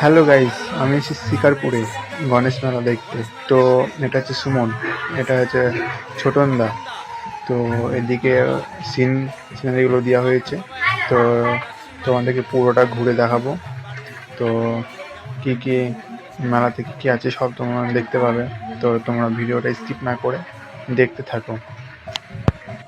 Hello guys আমি এসেছি শিকারপুরে, গণেশ মেলা দেখতে। তো এটা হচ্ছে সুমন, এটা হচ্ছে ছোটনদা। তো এদিকে সিন সিনারিগুলো দেওয়া হয়েছে। তো তোমাদেরকে পুরোটা ঘুরে দেখাবো। তো কি কি মেলাতে কী কী আছে সব তোমরা দেখতে পাবে। তো তোমরা ভিডিওটা স্কিপ না করে দেখতে থাকো।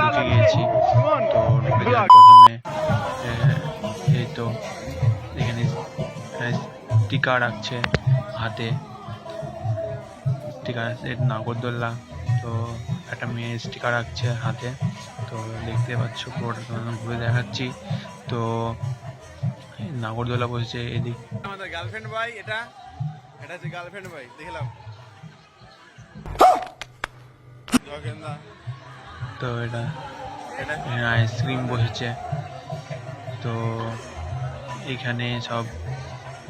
ঢুকে গিয়েছি তো ঢুকে যাওয়ার প্রথমে এই তো এখানে টিকা রাখছে হাতে। টিকা আছে নাগরদোল্লা। তো একটা মেয়ে স্টিকার রাখছে হাতে। তো দেখতে পাচ্ছ পুরোটা তোমাদের ঘুরে দেখাচ্ছি। তো এই নাগরদোল্লা বসেছে এদিক। আমাদের গার্লফ্রেন্ড ভাই এটা? এটা হচ্ছে গার্লফ্রেন্ড ভাই দেখলাম তো এটা আইসক্রিম বসেছে। তো এখানে সব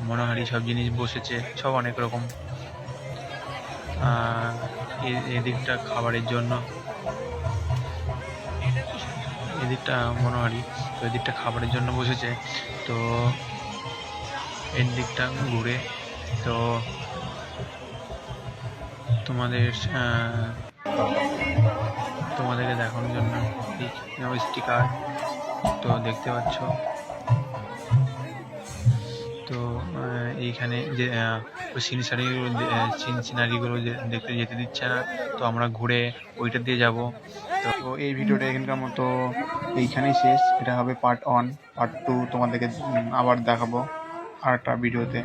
মনোহারি সব জিনিস বসেছে, সব অনেক রকম। এদিকটা খাবারের জন্য, এদিকটা মনোহারি, তো এদিকটা খাবারের জন্য বসেছে। তো এর দিকটা ঘুরে, তো তোমাদের দেখানোর জন্য স্টিকার তো দেখতে পাচ্ছ। তো এইখানে যে সিন সিনারিগুলো সিন সিনারিগুলো দেখতে যেতে দিচ্ছে না, তো আমরা ঘুরে ওইটা দিয়ে যাব। তো এই ভিডিওটা এখানকার মতো এইখানেই শেষ। এটা হবে পার্ট ওয়ান পার্ট টু তোমাদেরকে আবার দেখাবো আর একটা ভিডিওতে।